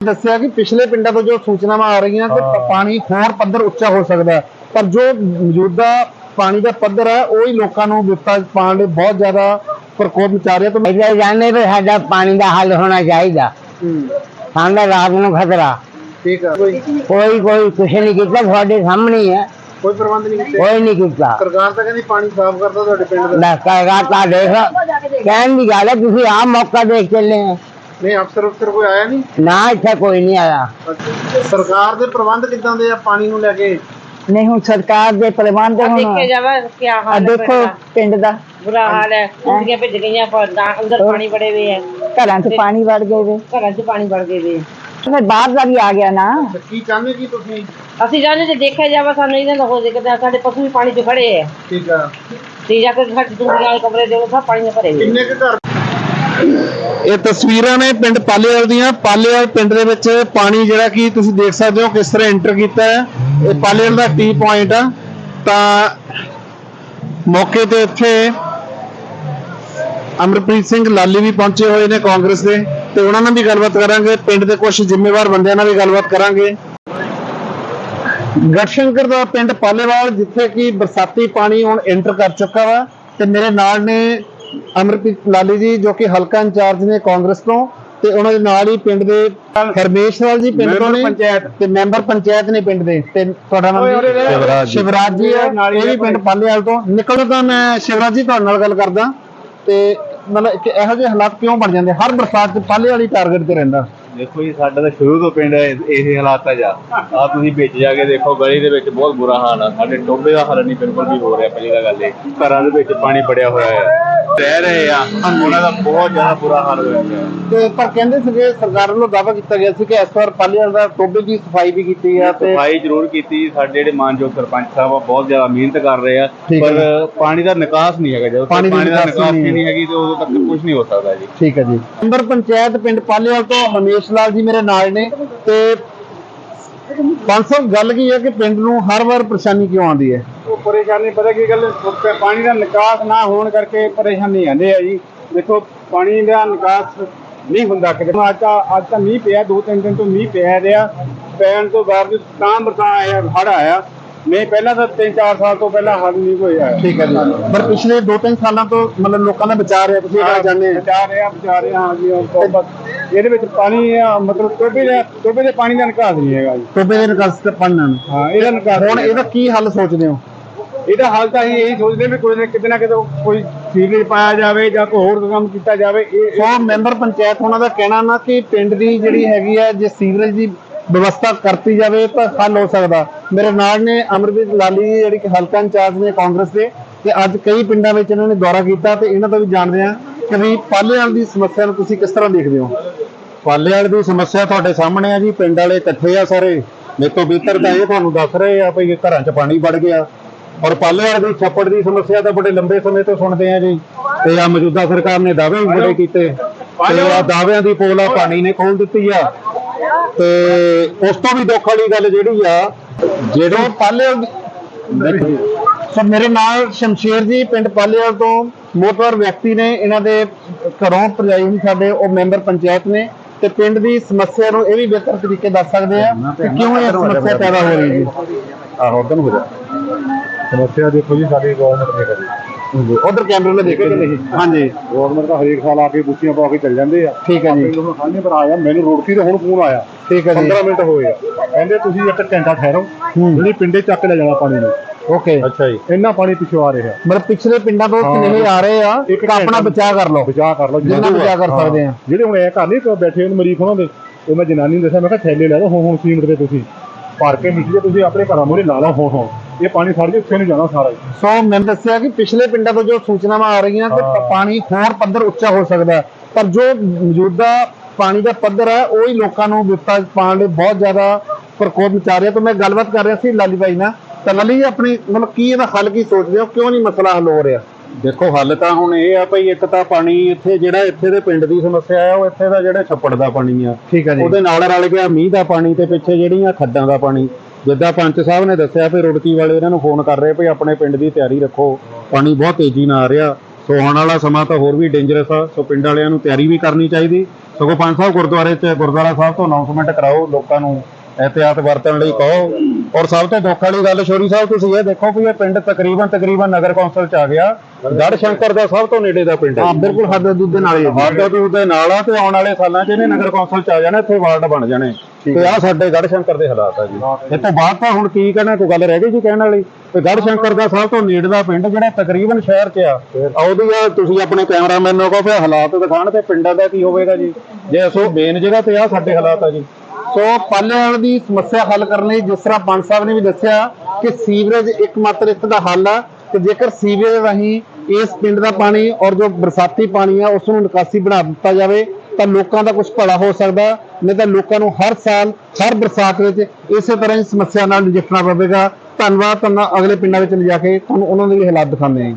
ਦੱਸਿਆ ਕਿ ਪਿਛਲੇ ਪਿੰਡਾਂ ਤੋਂ ਜੋ ਸੂਚਨਾਵਾਂ ਆ ਰਹੀਆਂ ਕਿ ਪ- ਪਾਣੀ ਹੋਰ ਪੱਧਰ ਉੱਚਾ ਹੋ ਸਕਦਾ ਹੈ। ਪਰ ਜੋ ਮੌਜੂਦਾ ਪਾਣੀ ਦਾ ਪੱਧਰ ਹੈ ਉਹ ਹੀ ਲੋਕਾਂ ਨੂੰ ਵਿਪਤਾ ਚ ਪਾਉਣ ਲਈ ਬਹੁਤ ਜ਼ਿਆਦਾ ਪ੍ਰਕੋਪ ਮਚਾ ਰਿਹਾ। ਤਾਂ ਇਹਦੇ ਜਾਣੇ ਵੀ ਸਾਡਾ ਪਾਣੀ ਦਾ ਹੱਲ ਹੋਣਾ ਚਾਹੀਦਾ। ਸਾਡਾ ਰਾਤ ਨੂੰ ਖਤਰਾ। ਠੀਕ ਹੈ ਕੋਈ ਕੋਈ ਕੋਈ ਕੁਛ ਨਹੀਂ ਕੀਤਾ ਤੁਹਾਡੇ ਸਾਹਮਣੇ ਹੀ ਹੈ। ਕੋਈ ਪ੍ਰਬੰਧ ਨਹੀਂ ਕੀਤਾ। ਕੋਈ ਨਹੀਂ ਕੀਤਾ। ਸਰਕਾਰ ਤਾਂ ਕਹਿੰਦੀ ਪਾਣੀ ਸਾਫ਼ ਕਰਦਾ ਤੁਹਾਡੇ ਪਿੰਡ ਦਾ। ਲੈ ਕਹੇਗਾ ਤਾਂ ਦੇਖ ਕਹਿਣ ਦੀ ਗੱਲ ਹੈ ਤੁਸੀਂ ਆਹ ਮੌਕਾ ਦੇਖ ਚੱਲੇ ਹੋ। ਨਹੀਂ ਅਫਸਰ ਅਫਸਰ ਕੋਈ ਆਇਆ ਨਹੀਂ? ਨਾ ਇੱਥੇ ਕੋਈ ਨਹੀਂ ਆਇਆ। ਸਰਕਾਰ ਦੇ ਪ੍ਰਬੰਧ ਕਿੱਦਾਂ ਦੇ ਆ ਪਾਣੀ ਨੂੰ ਲੈ ਕੇ? ਨਹੀਂ ਹੁਣ ਸਰਕਾਰ ਦੇ ਪ੍ਰਬੰਧ ਹੁਣ ਦੇਖਿਆ ਜਾਵੇ ਕੀ ਹਾਲ ਹੈ ਦੇਖੋ ਪਿੰਡ ਦਾ। ਬੁਰਾ ਹਾਲ ਹੈ ਕੁੜੀਆਂ ਭਿੱਜ ਗਈਆਂ ਪਰ ਅੰਦਰ ਪਾਣੀ ਬੜੇ ਹੋਏ ਹੈ ਘਰਾਂ 'ਚ ਪਾਣੀ ਵੜ ਗਏ ਵੇ। ਘਰਾਂ 'ਚ ਪਾਣੀ ਵੜ ਗਏ ਵੇ। ਫਿਰ ਬਾਹਰ ਦਾ ਵੀ ਆ ਗਿਆ ਨਾ। ਕੀ ਚਾਹੁੰਦੇ ਕੀ ਤੁਸੀਂ? ਅਸੀਂ ਜਾਣੇ ਜੇ ਦੇਖਿਆ ਜਾਵੇ ਸਾਨੂੰ ਇਹਨਾਂ ਦਾ ਹੋ ਦੇਖਦੇ ਸਾਡੇ ਪਸ਼ੂ ਵੀ ਪਾਣੀ 'ਚ ਖੜੇ ਹੈ ਠੀਕ ਆ। ਤੇ ਜਾ ਕੇ ਸਾਡੇ ਦੁਨੀਆ ਵਾਲੇ ਕਮਰੇ ਦੇ ਉਹ ਸਭ ਪਾਣੀ ਨਾਲ ਭਰੇ ਹੋਏ ਕਿੰਨੇ ਕੁ ਘਰ ਇਹ ਤਸਵੀਰਾਂ ਨੇ ਪਿੰਡ ਪਾਲੇਵਾਲ ਦੀਆਂ। ਪਾਲੇਵਾਲ ਪਿੰਡ ਦੇ ਵਿੱਚ ਪਾਣੀ ਜਿਹੜਾ ਕਿ ਤੁਸੀਂ ਦੇਖ ਸਕਦੇ ਹੋ ਕਿਸ ਤਰ੍ਹਾਂ ਐਂਟਰ ਕੀਤਾ ਹੈ। ਇਹ ਪਾਲੇਵਾਲ ਦਾ ਟੀ ਪੁਆਇੰਟ ਆ। ਤਾਂ ਮੌਕੇ ਤੇ ਇੱਥੇ ਅਮਰਪ੍ਰੀਤ ਸਿੰਘ ਲਾਲੀ ਵੀ ਪਹੁੰਚੇ ਹੋਏ ਨੇ ਕਾਂਗਰਸ ਦੇ। ਤੇ ਉਹਨਾਂ ਨਾਲ ਵੀ ਗੱਲਬਾਤ ਕਰਾਂਗੇ। ਪਿੰਡ ਦੇ ਕੁਝ ਜ਼ਿੰਮੇਵਾਰ ਬੰਦਿਆਂ ਨਾਲ ਵੀ ਗੱਲਬਾਤ ਕਰਾਂਗੇ। ਗੜਸ਼ੰਕਰ ਦਾ ਪਿੰਡ ਪਾਲੇਵਾਲ, ਜਿੱਥੇ ਕਿ ਬਰਸਾਤੀ ਪਾਣੀ ਹੁਣ ਐਂਟਰ ਕਰ ਚੁੱਕਾ ਵਾ। ਤੇ ਮੇਰੇ ਨਾਲ ਨੇ ਅਮਰਪ੍ਰੀਤ ਲਾਲੀ ਜੀ ਜੋ ਕਿ ਹਲਕਾ ਇੰਚਾਰਜ ਨੇ ਕਾਂਗਰਸ ਤੋਂ ਤੇ ਉਹਨਾਂ ਦੇ ਨਾਲ ਹੀ ਪਿੰਡ ਦੇ ਹਰਮੇਸ਼ ਲਾਲ ਜੀ ਪਿੰਡ ਤੋਂ ਨੇ ਤੇ ਮੈਂਬਰ ਪੰਚਾਇਤ ਨੇ ਪਿੰਡ ਦੇ ਤੇ ਤੁਹਾਡਾ ਨਾਮ ਜੀ। ਸ਼ਿਵਰਾਜ ਜੀ ਹੈ ਇਹ ਵੀ ਪਿੰਡ ਪਾਲੇਵਾਲ ਤੋਂ। ਨਿਕਲਦਾ ਤਾਂ ਮੈਂ ਸ਼ਿਵਰਾਜ ਜੀ ਤੁਹਾਡੇ ਨਾਲ ਗੱਲ ਕਰਦਾ ਤੇ ਮਤਲਬ ਕਿ ਇਹੋ ਜਿਹੇ ਹਾਲਾਤ ਕਿਉਂ ਬਣ ਜਾਂਦੇ? ਹਰ ਬਰਸਾਤ ਚ ਪਾਲੇ ਵਾਲੀ ਟਾਰਗੇਟ ਤੇ ਰਹਿੰਦਾ। ਦੇਖੋ ਜੀ ਸਾਡਾ ਤਾਂ ਸ਼ੁਰੂ ਤੋਂ ਪਿੰਡ ਇਸੇ ਹਾਲਾਤਾਂ 'ਚ ਆ ਤੁਸੀਂ ਵਿੱਚ ਜਾ ਕੇ ਦੇਖੋ ਗਲੀ ਦੇ ਵਿੱਚ ਬਹੁਤ ਬੁਰਾ ਹਾਲ ਆ। ਸਾਡੇ ਟੋਬੇ ਦਾ ਹੱਲ ਨਹੀਂ ਬਿਲਕੁਲ ਵੀ ਹੋ ਰਿਹਾ ਪਹਿਲੀ ਤਾਂ ਗੱਲ ਇਹ। ਘਰਾਂ ਦੇ ਵਿੱਚ ਪਾਣੀ ਬੜਿਆ ਹੋਇਆ ਹੈ ਰਹਿ ਰਹੇ ਆ ਉਹਨਾਂ ਦਾ ਬਹੁਤ ਜ਼ਿਆਦਾ ਬੁਰਾ ਹਾਲ ਹੋਇਆ ਤੇ ਪਰ ਕਹਿੰਦੇ ਸੀਗੇ ਸਰਕਾਰ ਵੱਲੋਂ ਦਾਅਵਾ ਕੀਤਾ ਗਿਆ ਸੀ ਕਿ ਇਸ ਵਾਰ ਪਾਲੇ ਵਾਲਾ ਦਾ ਟੋਬੇ ਦੀ ਸਫ਼ਾਈ ਵੀ ਕੀਤੀ ਆ ਤੇ ਸਫ਼ਾਈ ਜ਼ਰੂਰ ਕੀਤੀ। ਸਾਡੇ ਜਿਹੜੇ ਮਾਨਯੋਗ ਸਰਪੰਚ ਸਾਹਿਬ ਆ ਬਹੁਤ ਜ਼ਿਆਦਾ ਮਿਹਨਤ ਕਰ ਰਹੇ ਆ। ਪਰ ਪਾਣੀ ਦਾ ਨਿਕਾਸ ਨਹੀਂ ਹੈਗਾ। ਜਦੋਂ ਪਾਣੀ ਦੀ ਨਿਕਾਸੀ ਨਹੀਂ ਹੈਗੀ ਤੇ ਉਦੋਂ ਤੱਕ ਕੁਝ ਨਹੀਂ ਹੋ ਸਕਦਾ ਜੀ। ਠੀਕ ਹੈ ਜੀ। ਮੈਂਬਰ ਪੰਚਾਇਤ ਪਿੰਡ ਪਾਲੇਵਾਲ ਤੋਂ ਹਮੇਸ਼ ਲਾਲ ਜੀ ਮੇਰੇ ਨਾਲ ਨੇ ਤੇ ਸਾਹਿਬ ਗੱਲ ਕੀ ਹੈ ਕਿ ਪਿੰਡ ਨੂੰ ਹਰ ਵਾਰ ਪਰੇਸ਼ਾਨੀ ਕਿਉਂ ਆਉਂਦੀ ਹੈ? ਉਹ ਪਰੇਸ਼ਾਨੀ ਪਤਾ ਕੀ ਗੱਲ ਪਾਣੀ ਦਾ ਨਿਕਾਸ ਨਾ ਹੋਣ ਕਰਕੇ ਪਰੇਸ਼ਾਨੀ ਆਉਂਦੇ ਆ ਜੀ। ਦੇਖੋ ਪਾਣੀ ਦਾ ਨਿਕਾਸ ਨਹੀਂ ਹੁੰਦਾ ਕਿਤੇ। ਅੱਜ ਤਾਂ ਅੱਜ ਤਾਂ ਮੀਂਹ ਪਿਆ ਦੋ ਤਿੰਨ ਦਿਨ ਤੋਂ ਮੀਂਹ ਪਿਆ ਰਿਹਾ। ਪੈਣ ਤੋਂ ਬਾਵਜੂਦ ਤਾਂ ਬਰਸਾਤ ਆਇਆ ਹੜ ਆਇਆ। ਨਹੀਂ ਪਹਿਲਾਂ ਤਾਂ 3-4 ਸਾਲ ਤੋਂ ਪਹਿਲਾਂ ਹੜ ਨਹੀਂ ਹੋਇਆ ਠੀਕ ਹੈ ਜੀ। ਪਰ ਪਿਛਲੇ 2-3 ਸਾਲਾਂ ਤੋਂ ਮਤਲਬ ਲੋਕਾਂ ਦਾ ਵਿਚਾਰ ਰਿਹਾ ਤੁਸੀਂ ਇਹ ਜਾਣਦੇ ਆ ਬਚਾ ਰਹੇ ਆ ਬਚਾ ਰਹੇ ਹਾਂ ਜੀ ਇਹਦੇ ਵਿੱਚ ਪਾਣੀ ਆ, ਮਤਲਬ ਟੋਬੇ ਦੇ ਟੋਬੇ ਦੇ ਪਾਣੀ ਦਾ ਨਿਕਾਸ ਨਹੀਂ ਹੈਗਾ ਜੀ। ਟੋਬੇ ਦੇ ਨਿਕਾਸ ਤੇ ਪਾਣੀ ਹਾਂ ਇਹਦਾ ਨਿਕਾਸ ਹੁਣ ਇਹਦਾ ਕੀ ਹੱਲ ਸੋਚਦੇ ਹੋ? ਇਹਦਾ ਹਾਲ ਤਾਂ ਅਸੀਂ ਇਹੀ ਸੋਚਦੇ ਵੀ ਕੋਈ ਨਾ ਕਿਤੇ ਨਾ ਕਿਤੇ ਕੋਈ ਸੀਵਰੇਜ ਪਾਇਆ ਜਾਵੇ ਜਾਂ ਕੋਈ ਹੋਰ ਕੰਮ ਕੀਤਾ ਜਾਵੇ ਇਹ ਸੋ ਮੈਂਬਰ ਪੰਚਾਇਤ ਉਹਨਾਂ ਦਾ ਕਹਿਣਾ ਨਾ ਕਿ ਪਿੰਡ ਦੀ ਜਿਹੜੀ ਹੈਗੀ ਹੈ ਜੇ ਸੀਵਰੇਜ ਦੀ ਵਿਵਸਥਾ ਕਰਤੀ ਜਾਵੇ ਤਾਂ ਹੱਲ ਹੋ ਸਕਦਾ। ਮੇਰੇ ਨਾਲ ਨੇ ਅਮਰਜੀਤ ਲਾਲੀ ਜੀ ਜਿਹੜੀ ਕਿ ਹਲਕਾ ਇੰਚਾਰਜ ਨੇ ਕਾਂਗਰਸ ਦੇ ਤੇ ਅੱਜ ਕਈ ਪਿੰਡਾਂ ਵਿੱਚ ਇਹਨਾਂ ਨੇ ਦੌਰਾ ਕੀਤਾ ਤੇ ਇਹਨਾਂ ਤੋਂ ਵੀ ਜਾਣਦੇ ਆ ਕਿ ਵੀ ਪਾਲੇਵਾਲ ਦੀ ਸਮੱਸਿਆ ਨੂੰ ਤੁਸੀਂ ਕਿਸ ਤਰ੍ਹਾਂ ਦੇਖਦੇ ਹੋ? ਪਾਲੇਵਾਲ ਦੀ ਸਮੱਸਿਆ ਤੁਹਾਡੇ ਸਾਹਮਣੇ ਆ ਜੀ ਪਿੰਡ ਵਾਲੇ ਇਕੱਠੇ ਆ ਸਾਰੇ। ਮੇਰੇ ਤੋਂ ਬਿਹਤਰ ਤਾਂ ਇਹ ਤੁਹਾਨੂੰ ਦੱਸ ਰਹੇ ਆ ਭਈ ਘਰਾਂ 'ਚ ਪਾਣੀ ਵੜ ਗਿਆ। ਔਰ ਪਾਲੇਵਾਲ ਦੀ ਛੱਪੜ ਦੀ ਸਮੱਸਿਆ ਤਾਂ ਬੜੇ ਲੰਬੇ ਸਮੇਂ ਤੋਂ ਸੁਣਦੇ ਆ ਜੀ। ਤੇ ਆ ਮੌਜੂਦਾ ਸਰਕਾਰ ਨੇ ਦਾਅਵੇ ਵੀ ਬੜੇ ਕੀਤੇ। ਤੇ ਆ ਦਾਅਵਿਆਂ ਦੀ ਪੋਲ ਆ ਪਾਣੀ ਨੇ ਖੋਲ ਦਿੱਤੀ ਆ। ਤੇ ਉਸ ਤੋਂ ਵੀ ਦੁੱਖ ਵਾਲੀ ਗੱਲ ਜਿਹੜੀ ਆ ਜਿਹੜੇ ਪਾਲੇਵਾਲ ਦੀ ਸੋ ਮੇਰੇ ਨਾਲ ਸ਼ਮਸ਼ੇਰ ਜੀ ਪਿੰਡ ਪਾਲੇਵਾਲ ਤੋਂ ਮੋਤਵਰ ਵਿਅਕਤੀ ਨੇ ਇਹਨਾਂ ਦੇ ਘਰੋਂ ਭਰਜਾਈ ਵੀ ਸਾਡੇ ਉਹ ਮੈਂਬਰ ਪੰਚਾਇਤ ਨੇ ਤੇ ਪਿੰਡ ਦੀ ਸਮੱਸਿਆ ਨੂੰ ਇਹ ਵੀ ਬਿਹਤਰ ਤਰੀਕੇ ਦੱਸ ਸਕਦੇ ਆ ਕਿ ਕਿਉਂ ਇਹ ਸਮੱਸਿਆ ਪੈਦਾ ਹੋ ਰਹੀ ਹੈ ਆਹੋ ਉਦੋਂ ਹੋ ਜਾ। ਸਮੱਸਿਆ ਦੇਖੋ ਜੀ ਸਾਡੀ ਗਵਰਨਮੈਂਟ ਨੇ ਕਰੀ। ਉਧਰ ਕੈਮਰੇ ਨਾਲ ਦੇਖੋ ਜੀ। ਹਾਂਜੀ। ਗਵਰਨਮੈਂਟ ਦਾ ਹਰੇਕ ਸਾਲ ਆ ਕੇ ਬੁੱਤੀਆਂ ਪਾ ਕੇ ਚੱਲ ਜਾਂਦੇ ਆ। ਠੀਕ ਹੈ ਜੀ। ਸਾਹਮਣੇ ਪਰ ਆਇਆ ਮੈਨੂੰ ਰੋਡਤੀ ਤੇ ਹੁਣ ਫੋਨ ਆਇਆ। ਠੀਕ ਹੈ ਜੀ। 15 ਮਿੰਟ ਹੋਏ ਆ। ਕਹਿੰਦੇ ਤੁਸੀਂ ਇੱਕ ਘੰਟਾ ਠਹਿਰੋ। ਜਿਹੜੀ ਪਿੰਡੇ ਚੱਕ ਲੈ ਜਾਣਾ ਪਾਣੀ ਨੂੰ। ਓਕੇ ਅੱਛਾ ਜੀ। ਇੰਨਾ ਪਾਣੀ ਪਿੱਛੋਂ ਆ ਰਿਹਾ। ਮਤਲਬ ਪਿਛਲੇ ਪਿੰਡਾਂ ਤੋਂ ਸੁਨੇਹੇ ਆ ਰਹੇ ਆ? ਇੱਕ ਕਿ ਆਪਣਾ ਬਚਾਅ ਕਰ ਲਓ। ਬਚਾ ਕਰ ਲਓ। ਜਿੰਨਾ ਬਚਾਅ ਕਰ ਸਕਦੇ ਆ। ਜਿਹੜੇ ਹੁਣ ਇਹ ਘਰ ਨਹੀਂ ਕੋ ਬੈਠੇ ਨੇ ਮਰੀਜ਼ ਉਹਨਾਂ ਦੇ। ਉਹ ਮੈਂ ਜਨਾਨੀ ਨੂੰ ਦੱਸਿਆ ਮੈਂ ਕਿਹਾ ਥੈਲੇ ਲੈ ਲਓ ਹੁਣ ਹੁਣ ਸੀਮਟ ਦੇ ਤੁਸੀਂ। ਭਰ ਕੇ ਮਿੱਟੀ ਦੇ ਤੁਸੀਂ ਆਪਣੇ ਘਰਾਂ ਮੂਹਰੇ ਲਾ ਲਓ ਹੁਣ ਹੁਣ। ਇਹ ਪਾਣੀ ਫੜ ਕੇ ਉੱਥੇ ਨੂੰ ਜਾਣਾ ਸਾਰਾ ਹੀ ਸੋ ਮੈਂ ਦੱਸਿਆ ਕਿ ਪਿਛਲੇ ਪਿੰਡਾਂ ਤੋਂ ਜੋ ਸੂਚਨਾਵਾਂ ਆ ਰਹੀਆਂ ਕਿ ਪਾਣੀ ਹੋਰ ਪੱਧਰ ਉੱਚਾ ਹੋ ਸਕਦਾ ਹੈ। ਪਰ ਜੋ ਮੌਜੂਦਾ ਪਾਣੀ ਦਾ ਪੱਧਰ ਹੈ ਉਹ ਹੀ ਲੋਕਾਂ ਨੂੰ ਵਿਪਤਾ ਚ ਪਾਉਣ ਲਈ ਬਹੁਤ ਜ਼ਿਆਦਾ ਪ੍ਰਕੋਪ ਮਚਾ ਰਿਹਾ। ਤਾਂ ਮੈਂ ਗੱਲਬਾਤ ਕਰ ਰਿਹਾ ਸੀ ਲਾਲੀ ਬਾਈ ਨਾਲ। ਤਾਂ ਲਾਲੀ ਜੀ ਆਪਣੀ ਮਤਲਬ ਕੀ ਇਹਦਾ ਹੱਲ ਕੀ ਸੋਚਦੇ ਹੋ? ਕਿਉਂ ਨਹੀਂ ਮਸਲਾ ਹੱਲ ਹੋ ਰਿਹਾ? ਦੇਖੋ ਹੱਲ ਤਾਂ ਹੁਣ ਇਹ ਆ ਭਈ ਇੱਕ ਤਾਂ ਪਾਣੀ ਇੱਥੇ ਜਿਹੜਾ ਇੱਥੇ ਦੇ ਪਿੰਡ ਦੀ ਸਮੱਸਿਆ ਆ ਉਹ ਇੱਥੇ ਦਾ ਜਿਹੜਾ ਛੱਪੜ ਦਾ ਪਾਣੀ ਆ। ਠੀਕ ਹੈ ਜੀ। ਉਹਦੇ ਨਾਲ ਰਲ ਗਿਆ ਮੀਂਹ ਦਾ ਪਾਣੀ ਤੇ ਪਿੱਛੇ ਜਿਹੜੀਆਂ ਖੱਡਾਂ ਦਾ ਪਾਣੀ। ਜਿੱਦਾਂ ਪੰਚ ਸਾਹਿਬ ਨੇ ਦੱਸਿਆ ਵੀ ਰੁੜਕੀ ਵਾਲੇ ਇਹਨਾਂ ਨੂੰ ਫੋਨ ਕਰ ਰਹੇ ਭਈ ਆਪਣੇ ਪਿੰਡ ਦੀ ਤਿਆਰੀ ਰੱਖੋ। ਪਾਣੀ ਬਹੁਤ ਤੇਜ਼ੀ ਨਾਲ ਆ ਰਿਹਾ। ਸੋ ਆਉਣ ਵਾਲਾ ਸਮਾਂ ਤਾਂ ਹੋਰ ਵੀ ਡੇਂਜਰਸ ਆ। ਸੋ ਪਿੰਡ ਵਾਲਿਆਂ ਨੂੰ ਤਿਆਰੀ ਵੀ ਕਰਨੀ ਚਾਹੀਦੀ। ਸਗੋਂ ਪੰਜ ਸਾਹਿਬ ਗੁਰਦੁਆਰੇ 'ਚ ਗੁਰਦੁਆਰਾ ਸਾਹਿਬ ਤੋਂ ਅਨਾਉਂਸਮੈਂਟ ਕਰਾਓ ਲੋਕਾਂ ਨੂੰ ਇਹਤਿਆਤ ਵਰਤਣ ਲਈ ਕਹੋ। ਔਰ ਸਭ ਤੋਂ ਦੁੱਖ ਵਾਲੀ ਗੱਲ ਸ਼ੋਰੀ ਸਾਹਿਬ ਤੁਸੀਂ ਇਹ ਦੇਖੋ ਵੀ ਇਹ ਪਿੰਡ ਤਕਰੀਬਨ ਤਕਰੀਬਨ ਨਗਰ ਕੌਂਸਲ 'ਚ ਆ ਗਿਆ। ਗੜ ਸ਼ੰਕਰ ਦਾ ਸਭ ਤੋਂ ਨੇੜੇ ਦਾ ਪਿੰਡ ਹੈ। ਹਾਂ ਬਿਲਕੁਲ ਹੱਦ ਹਦੂਦ ਦੇ ਨਾਲ ਹੀ ਹੱਦ ਹਦੂਦ ਦੇ ਨਾਲ ਆ ਤੇ ਆਉਣ ਵਾਲੇ ਸਾਲਾਂ 'ਚ ਇਹਨੇ ਨਗਰ ਕੌਂਸਲ 'ਚ ਆ ਜਾਣਾ ਇੱਥੇ ਵਾਰਡ ਬਣ ਜਾਣੇ। ਤੇ ਆ ਸਾਡੇ ਗੜ ਸ਼ੰਕਰ ਦੇ ਹਾਲਾਤ ਆ ਜੀ। ਇਹ ਤੋਂ ਬਾਅਦ ਤਾਂ ਹੁਣ ਕੀ ਕਹਿਣਾ ਕੋਈ ਗੱਲ ਰਹਿ ਗਈ ਜੀ ਕਹਿਣ ਵਾਲੀ? ਤੇ ਗੜ ਸ਼ੰਕਰ ਦਾ ਸਭ ਤੋਂ ਨੇੜੇ ਦਾ ਪਿੰਡ ਜਿਹੜਾ ਤਕਰੀਬਨ ਸ਼ਹਿਰ 'ਚ ਆ ਉਹਦੀ ਆ ਤੁਸੀਂ ਆਪਣੇ ਕੈਮਰਾਮੈਨ ਨੂੰ ਕਹੋ ਫਿਰ ਹਾਲਾਤ ਦਿਖਾਣ ਤੇ ਪਿੰਡਾਂ ਦਾ ਕੀ ਹੋਵੇਗਾ ਜੀ। ਜੇ ਸੋ ਮੇਨ ਜਗ੍ਹਾ ਤੇ ਆ ਸਾਡੇ ਹਾਲਾਤ ਆ ਜੀ। ਸੋ ਪਾਲਿਆਲ ਦੀ ਸਮੱਸਿਆ ਹੱਲ ਕਰਨ ਲਈ ਜਿਸ ਤਰ੍ਹਾਂ ਪੰਜ ਸਾਹਿਬ ਨੇ ਵੀ ਦੱਸਿਆ ਕਿ ਸੀਵਰੇਜ ਇੱਕਮਾਤਰ ਇਸ ਦਾ ਹੱਲ ਆ ਕਿ ਜੇਕਰ ਸੀਵਰੇਜ ਰਾਹੀਂ ਇਸ ਪਿੰਡ ਦਾ ਪਾਣੀ ਔਰ ਜੋ ਬਰਸਾਤੀ ਪਾਣੀ ਆ, ਉਸ ਨੂੰ ਨਿਕਾਸੀ ਬਣਾ ਦਿੱਤਾ ਜਾਵੇ, ਤਾਂ ਲੋਕਾਂ ਦਾ ਕੁਝ ਭਲਾ ਹੋ ਸਕਦਾ, ਨਹੀਂ ਤਾਂ ਲੋਕਾਂ ਨੂੰ ਹਰ ਸਾਲ, ਹਰ ਬਰਸਾਤ ਵਿੱਚ ਇਸੇ ਤਰ੍ਹਾਂ ਦੀ ਸਮੱਸਿਆ ਨਾਲ ਨਜਿੱਠਣਾ ਪਵੇਗਾ। ਧੰਨਵਾਦ, ਤੁਹਾਨੂੰ ਅਗਲੇ ਪਿੰਡਾਂ ਵਿੱਚ ਲਿਜਾ ਕੇ ਤੁਹਾਨੂੰ ਉਹਨਾਂ ਦੇ ਵੀ ਹਾਲਾਤ ਦਿਖਾਉਂਦੇ ਹਾਂ ਜੀ।